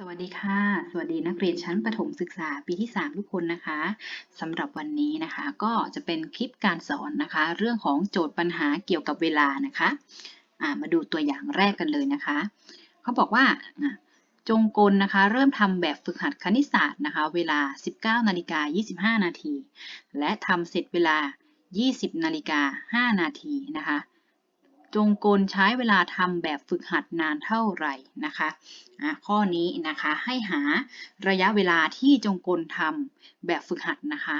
สวัสดีค่ะ สวัสดีนักเรียนชั้นประถมศึกษาปีที่ 3 ทุกคนนะคะสำหรับวันนี้นะคะ ก็จะเป็นคลิปการสอนนะคะ เรื่องของโจทย์ปัญหาเกี่ยวกับเวลานะคะะมาดูตัวอย่างแรกกันเลยนะคะ เขาบอกว่าจงกลนะคะ เริ่มทำแบบฝึกหัดคณิตศาสตร์นะคะ เวลา 19นาฬิกา25 นาที และทำเสร็จเวลา 20นาฬิกา5นาทีนะคะ งกลใช้เวลาทำแบบฝึกหัดนานเท่าไหร่นะคะะข้อนี้นะคะให้หาระยะเวลาที่จงกลทำแบบฝึกหัดนะคะ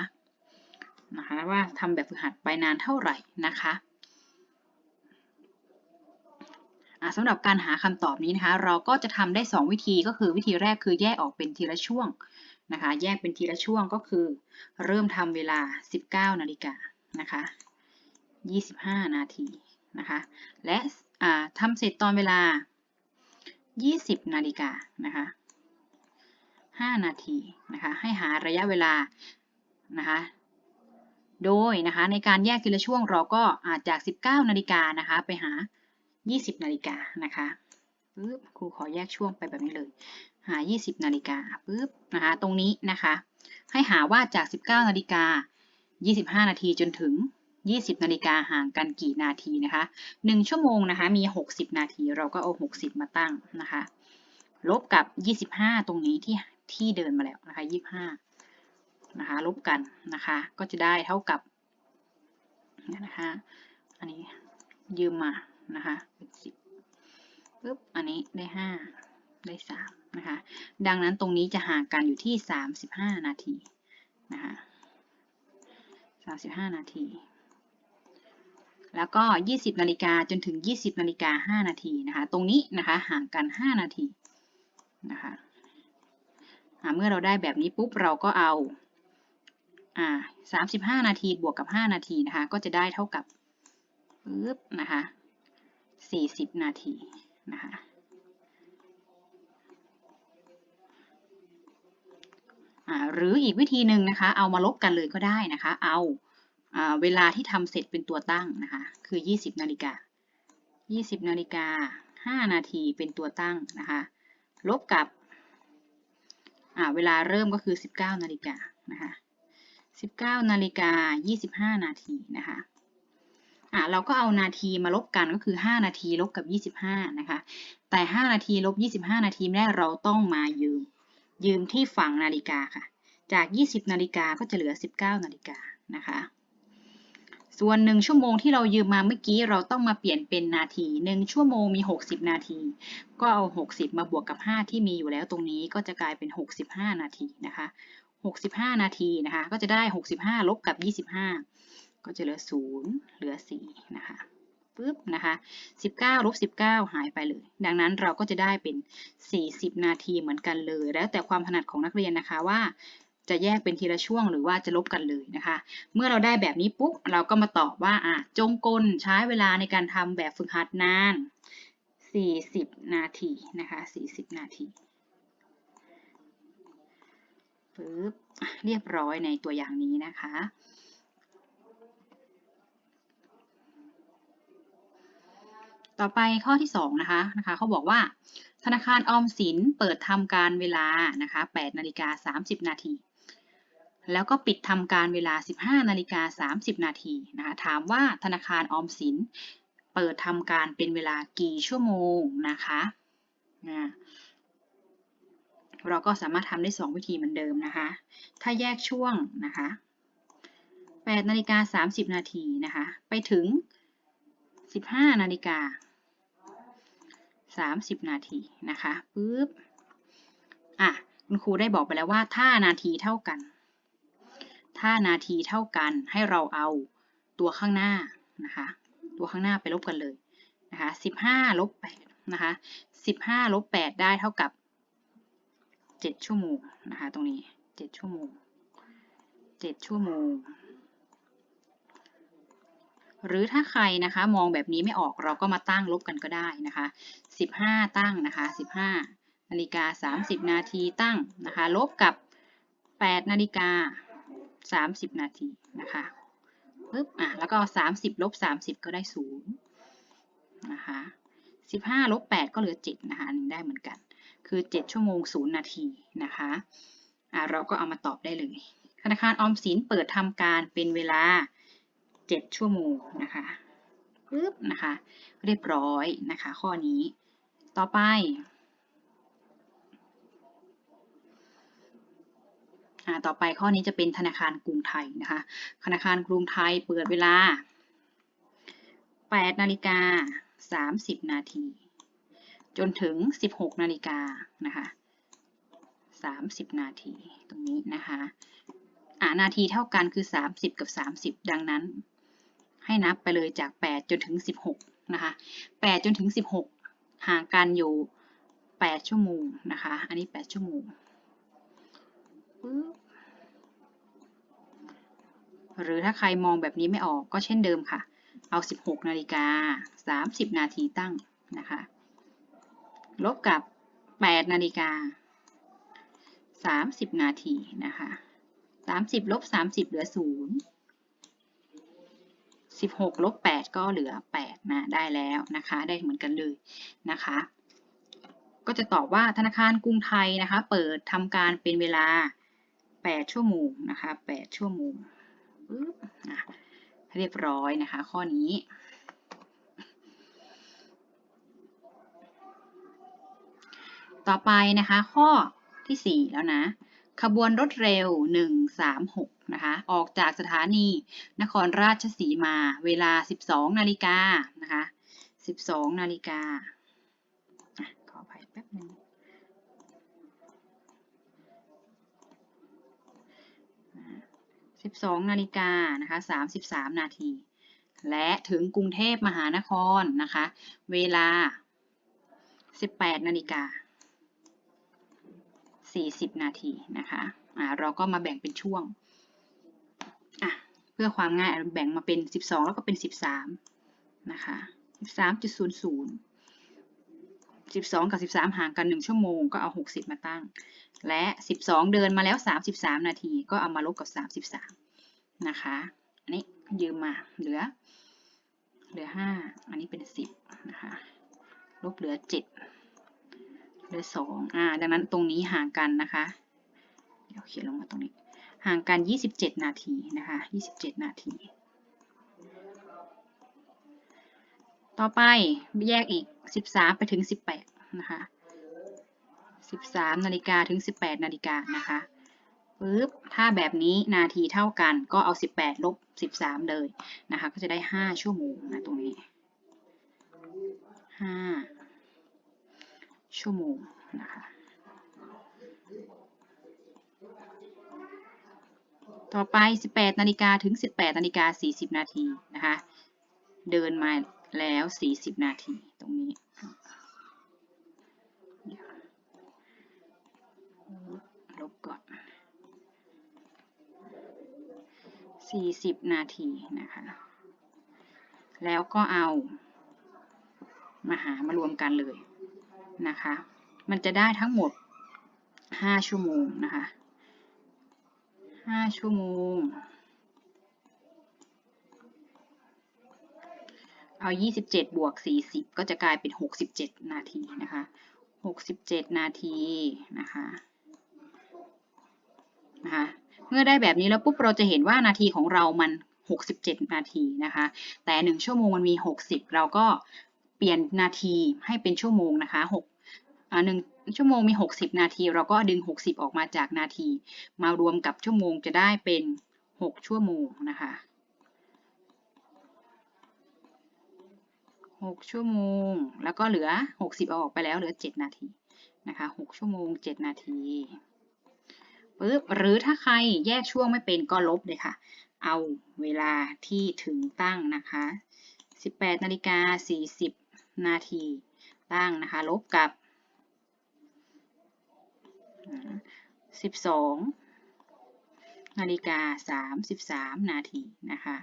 นะคะว่าทำแบบฝึกหัดไปนานเท่าไหร่นะคะสำหรับการหาคำตอบนี้นะคะเราก็จะทำได้ 2 วิธีก็คือวิธีแรกคือแยกออกเป็นทีละช่วงนะคะแยกเป็นทีละช่วงก็คือ เริ่มทำเวลา 19 นาฬิกานะคะ 25 นาที นะคะ และทำเสร็จตอนเวลา 20 นาฬิกานะคะ 5 นาทีนะคะ ให้หาระยะเวลานะคะ โดยนะคะในการแยกทีละช่วงเราก็อาจจาก 19 นาฬิกานะคะไปหา 20 นาฬิกานะคะปึ๊บครูขอแยกช่วงไปแบบนี้เลย หา 20 นาฬิกาปึ๊บนะคะตรงนี้นะคะ ให้หาว่าจาก 19 นาฬิกา 25 นาทีจนถึง 20 นาฬิกาห่างกันกี่นาทีนะคะ1ชั่วโมงนะคะมี 60 นาทีเราก็เอา 60 มาตั้งนะคะลบกับ 25 ตรงนี้ที่ที่เดินมาแล้วนะคะ25นะคะลบกันนะคะก็จะได้เท่ากับนะคะอันนี้ยืมมานะคะเป็น10ปึ๊บอันนี้ได้ 5 ได้3นะคะดังนั้นตรงนี้จะห่างกันอยู่ที่ 35 นาทีนะคะ35 นาที แล้วก็ 20 นาฬิกาจนถึง 20 นาฬิกา 5 นาทีนะคะ ตรงนี้นะคะห่างกัน 5 นาทีนะคะเมื่อเราได้แบบนี้ปุ๊บเราก็เอาอ่า35 นาทีบวกกับ 5 นาทีนะคะ ก็จะได้เท่ากับปึ๊บนะคะ 40 นาทีนะคะหรืออีกวิธีหนึ่งนะคะ เอามาลบกันเลยก็ได้นะคะ เอา เวลาที่ทำเสร็จเป็นตัวตั้งนะคะ คือ 20 นาฬิกา 20 นาฬิกา 5 นาทีเป็นตัวตั้งนะคะ ลบกับเวลาเริ่มก็คือ 19 นาฬิกานะคะ 19 นาฬิกา 25 นาทีนะคะเราก็เอานาทีมาลบกันก็คือ 5 นาทีลบกับ 25 นะคะ แต่ 5 นาทีลบ 25 นาทีแรกเราต้องมายืม ยืมที่ฝั่งนาฬิกาค่ะ จาก 20 นาฬิกาก็จะเหลือ 19 นาฬิกานะคะ ส่วน 1 ชั่วโมงที่เรายืมมาเมื่อกี้เราต้องมาเปลี่ยนเป็นนาที 1 ชั่วโมงมี 60 นาที ก็เอา 60 มาบวกกับ 5 ที่มีอยู่แล้วตรงนี้ก็จะกลายเป็น 65 นาทีนะคะ 65 นาทีนะคะ ก็จะได้ 65 ลบกับ 25 ก็จะเหลือ 0 เหลือ 4 นะคะปึ๊บนะคะ19ลบ19 หายไปเลย ดังนั้นเราก็จะได้เป็น 40 นาทีเหมือนกันเลย แล้วแต่ความถนัดของนักเรียนนะคะว่า จะแยกเป็นทีละช่วงหรือว่าจะลบกันเลยนะคะ เมื่อเราได้แบบนี้ปุ๊บเราก็มาตอบว่าอะจงกลใช้เวลาในการทำแบบฝึกหัดนาน 40 นาทีนะคะ 40 นาทีปึ๊บเรียบร้อยในตัวอย่างนี้นะคะต่อไปข้อที่2นะคะนะคะเขาบอกว่าธนาคารออมสินเปิดทำการเวลานะคะ8นาฬิกา30 นาที แล้วก็ปิดทำการเวลา 15นาฬิกา30 นาทีนะคะ ถามว่าธนาคารออมสินเปิดทำการเป็นเวลากี่ชั่วโมงนะคะนะเราก็สามารถทำได้ 2 วิธีเหมือนเดิมนะคะ ถ้าแยกช่วงนะคะ8นาฬิกา30 นาทีนะคะ ไปถึง 15นาฬิกา30 นาทีนะคะปึ๊บ อะ คุณครูได้บอกไปแล้วว่าถ้านาทีเท่ากัน ถ้านาทีเท่ากันให้เราเอาตัวข้างหน้านะคะ ตัวข้างหน้าไปลบกันเลยนะคะสิบห้าลบแปดนะคะสิบห้าลบแปดได้เท่ากับเจ็ดชั่วโมงนะคะ ตรงนี้เจ็ดชั่วโมงเจ็ดชั่วโมง หรือถ้าใครนะคะมองแบบนี้ไม่ออกเราก็มาตั้งลบกันก็ได้นะคะสิบห้าตั้งนะคะสิบห้านาฬิกาสามสิบนาทีตั้งนะคะลบกับแปดนาฬิกา 30 นาทีนะคะปึ๊บอะแล้วก็ 30ลบ30 ก็ได้0นะคะ15ลบ8ก็เหลือ7นะคะอันนี้ได้เหมือนกัน คือ 7 ชั่วโมง 0 นาทีนะคะอ่าเราก็เอามาตอบได้เลย ธนาคารออมสินเปิดทำการเป็นเวลา 7 ชั่วโมงนะคะปึ๊บนะคะ เรียบร้อยนะคะ ข้อนี้ต่อไป อ่า ต่อไปข้อนี้จะเป็นธนาคารกรุงไทยนะคะ ธนาคารกรุงไทยเปิดเวลา 8 นาฬิกา 30 นาที จนถึง 16 นาฬิกานะคะ 30 นาทีตรงนี้นะคะอ่านาทีเท่ากันคือ 30 กับ 30 ดังนั้น ให้นับไปเลยจาก 8 จนถึง 16 นะคะ 8 จนถึง 16 ห่างกันอยู่ 8 ชั่วโมงนะคะ อันนี้ 8 ชั่วโมง หรือถ้าใครมองแบบนี้ไม่ออกก็เช่นเดิมค่ะ เอา 16 นาฬิกา 30 นาทีตั้งนะคะ ลบกับ 8 นาฬิกา 30 นาทีนะคะ 30 ลบ 30 เหลือ 0 16 ลบ 8 ก็เหลือ 8 นะ ได้แล้วนะคะ ได้เหมือนกันเลยนะคะ ก็จะตอบว่าธนาคารกรุงไทยนะคะ เปิดทำการเป็นเวลา 8 ชั่วโมงนะคะ 8 ชั่วโมงปึ๊บเรียบร้อยนะคะ ข้อนี้ต่อไปนะคะ ข้อที่ 4 แล้วนะ ขบวนรถเร็ว 136 นะคะ ออกจากสถานี นครราชสีมา เวลา 12 นาฬิกานะคะ 12 นาฬิกาขออภัยแป๊บนึง 12 นาฬิกานะคะ33 นาที และถึงกรุงเทพมหานครนะคะ เวลา 18 นาฬิกา 40 นาทีนะคะอ่าเราก็มาแบ่งเป็นช่วงอะเพื่อความง่ายแบ่งมาเป็น 12 แล้วก็เป็น 13 นะคะ 13.00 12กับ13ห่างกัน1ชั่วโมงก็เอา60มาตั้ง และ12เดินมาแล้ว33นาทีก็เอามาลบกับ33นะคะอันนี้ยืมมาเหลือ เหลือ5อันนี้เป็น10นะคะลบเหลือ7เหลือ2อ่าดังนั้นตรงนี้ห่างกันนะคะเดี๋ยวเขียนลงมาตรงนี้ ห่างกัน27นาทีนะคะ27นาที ต่อไปแยกอีก 13 ไปถึง 18 นะคะ 13 นาฬิกาถึง 18 นาฬิกานะคะปึ๊บถ้าแบบนี้นาทีเท่ากันก็เอา 18 ลบ 13 เลยนะคะ ก็จะได้ 5 ชั่วโมงนะตรงนี้ 5 ชั่วโมงนะคะ ต่อไป 18 นาฬิกาถึง 18 นาฬิกา 40 นาทีนะคะ เดินมา แล้ว 40 นาทีตรงนี้ลบก่อน 40 นาทีนะคะ แล้วก็เอามาหามารวมกันเลยนะคะ มันจะได้ทั้งหมด 5 ชั่วโมงนะคะ 5 ชั่วโมง เอา 27 บวก 40 ก็จะกลายเป็น 67 นาทีนะคะ 67 นาทีนะคะนะคะเมื่อได้แบบนี้แล้วปุ๊บเราจะเห็นว่านาทีของเรามัน 67 นาทีนะคะ แต่ 1 ชั่วโมงมันมี 60 เราก็เปลี่ยนนาทีให้เป็นชั่วโมงนะคะ6อ่าหนึ่งชั่วโมงมี 60 นาที เราก็ดึง 60 ออกมาจากนาที มารวมกับชั่วโมงจะได้เป็น 6 ชั่วโมงนะคะ 6ชั่วโมง แล้วก็เหลือ60เอาออกไปแล้วเหลือ7นาทีนะคะ6ชั่วโมง7นาทีปึ๊บหรือถ้าใครแยกช่วงไม่เป็นก็ลบเลยค่ะ เอาเวลาที่ถึงตั้งนะคะ18นาฬิกา40นาทีตั้งนะคะ ลบกับ12นาฬิกา33นาทีนะคะ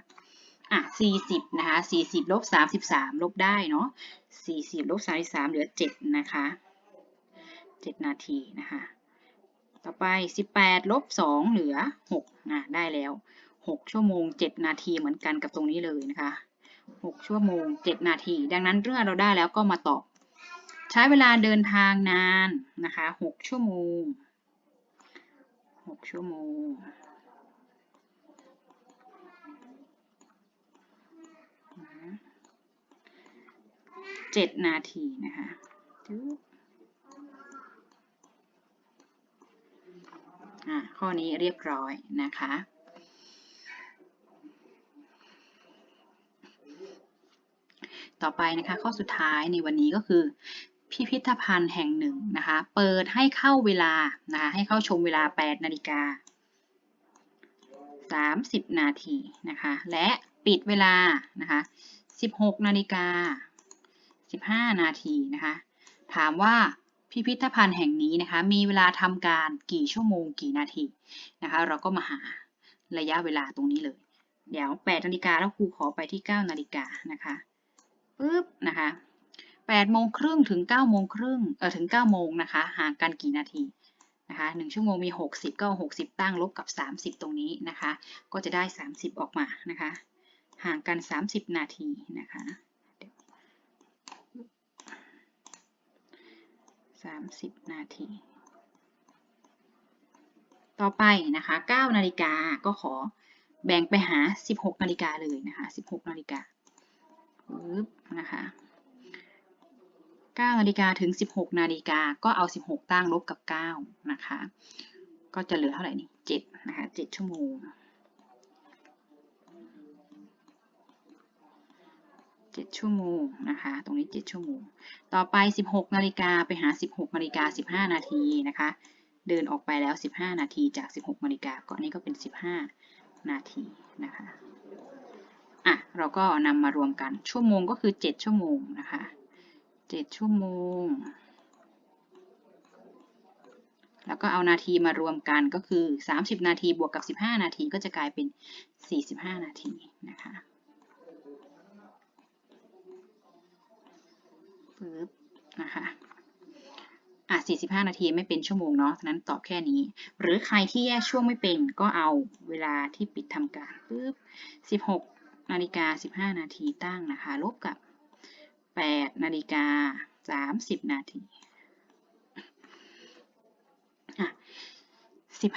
อะ40นะคะ40ลบ33ลบได้เนาะ40ลบ33เหลือ 7 นะคะ 7 นาทีนะคะ ต่อไป 18ลบ2เหลือ6นะได้แล้ว 6 ชั่วโมง 7 นาทีเหมือนกันกับตรงนี้เลยนะคะ 6 ชั่วโมง 7 นาที ดังนั้นเรื่องเราได้แล้วก็มาตอบ ใช้เวลาเดินทางนานนะคะ 6 ชั่วโมง 6 ชั่วโมง เจ็ดนาทีนะคะจึ๊บอะข้อนี้เรียบร้อยนะคะ ต่อไปนะคะข้อสุดท้ายในวันนี้ก็คือ พิพิธภัณฑ์แห่งหนึ่งนะคะ เปิดให้เข้าเวลานะคะให้เข้าชมเวลา 8 นาฬิกา 30 นาทีนะคะ และปิดเวลานะคะ 16 นาฬิกา 15 นาทีนะคะ ถามว่าพิพิธภัณฑ์แห่งนี้นะคะ มีเวลาทำการกี่ชั่วโมงกี่นาทีนะคะ เราก็มาหาระยะเวลาตรงนี้เลย เดี๋ยว8นาฬิกาแล้วครูขอไปที่ 9 นาฬิกานะคะปึ๊บนะคะ8โมงครึ่งถึง9โมงครึ่งเออถึง9โมงนะคะห่างกันกี่นาทีนะคะ1ชั่วโมงมี 60 ก็ 60 ตั้งลบกับ 30 ตรงนี้นะคะ ก็จะได้ 30 ออกมานะคะ ห่างกัน 30 นาทีนะคะ 30 นาที ต่อไปนะคะ9นาฬิกาก็ขอแบ่งไปหา 16 นาฬิกาเลยนะคะ16 นาฬิกาปึ๊บนะคะ9นาฬิกาถึง 16 นาฬิกาก็เอา 16 ตั้งลบกับ 9 นะคะ ก็จะเหลือเท่าไหร่นี่7นะคะ 7 ชั่วโมง 7 ชั่วโมงนะคะ ตรงนี้ 7 ชั่วโมง ต่อไป 16 นาฬิกาไปหา 16 นาฬิกา 15 นาทีนะคะ เดินออกไปแล้ว 15 นาทีจาก 16 นาฬิกาก็อันนี้ก็เป็น 15 นาทีนะคะ อะ เราก็นำมารวมกัน ชั่วโมงก็คือ 7 ชั่วโมงนะคะ 7 ชั่วโมง แล้วก็เอานาทีมารวมกันก็คือ 30 นาทีบวกกับ 15 นาทีก็จะกลายเป็น 45 นาทีนะคะ ปึ๊บนะคะอะ45 นาทีไม่เป็นชั่วโมงเนาะฉะนั้นตอบแค่นี้ หรือใครที่แยกช่วงไม่เป็นก็เอาเวลาที่ปิดทำการปึ๊บ16นาฬิกา15 นาทีตั้งนะคะ ลบกับ 8 นาฬิกา 30 นาทีอะ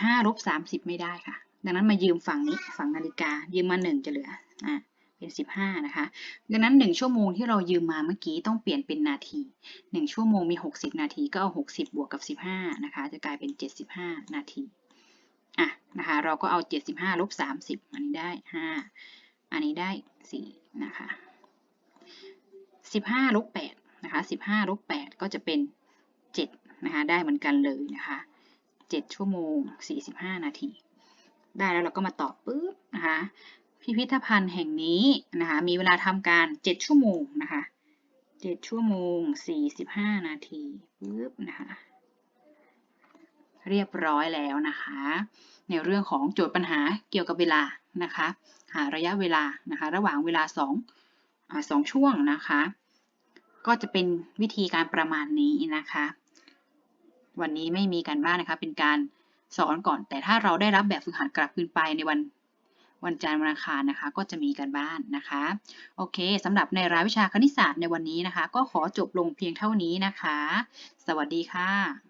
15ลบ30 ไม่ได้ค่ะ ดังนั้นมายืมฝั่งนี้ฝั่งนาฬิกายืมมา 1 จะเหลืออะ เป็น 15 นะคะ ดังนั้น 1 ชั่วโมงที่เรายืมมาเมื่อกี้ต้องเปลี่ยนเป็นนาที 1 ชั่วโมงมี 60 นาทีก็เอา 60 บวกกับ 15 นะคะ จะกลายเป็น 75 นาที อะนะคะ เราก็เอา 75ลบ30 อันนี้ได้ 5 อันนี้ได้ 4 นะคะ 15ลบ8นะคะ 15ลบ8ก็จะเป็น 7 นะคะ ได้เหมือนกันเลยนะคะ 7 ชั่วโมง 45 นาที ได้แล้วเราก็มาตอบปุ๊บนะคะ พิพิธภัณฑ์แห่งนี้นะคะ มีเวลาทำการ 7 ชั่วโมงนะคะ 7 ชั่วโมง 45 นาทีปุ๊บนะคะ เรียบร้อยแล้วนะคะ ในเรื่องของโจทย์ปัญหาเกี่ยวกับเวลานะคะ หาระยะเวลานะคะ ระหว่างเวลา2อ่าสองช่วงนะคะ ก็จะเป็นวิธีการประมาณนี้นะคะ วันนี้ไม่มีการบ้านนะคะ เป็นการสอนก่อน แต่ถ้าเราได้รับแบบฝึกหัดกลับคืนไปในวัน วันจันทร์วันอังคารนะคะ ก็จะมีกันบ้านนะคะ โอเคสำหรับในรายวิชาคณิตศาสตร์ในวันนี้นะคะ ก็ขอจบลงเพียงเท่านี้นะคะ สวัสดีค่ะ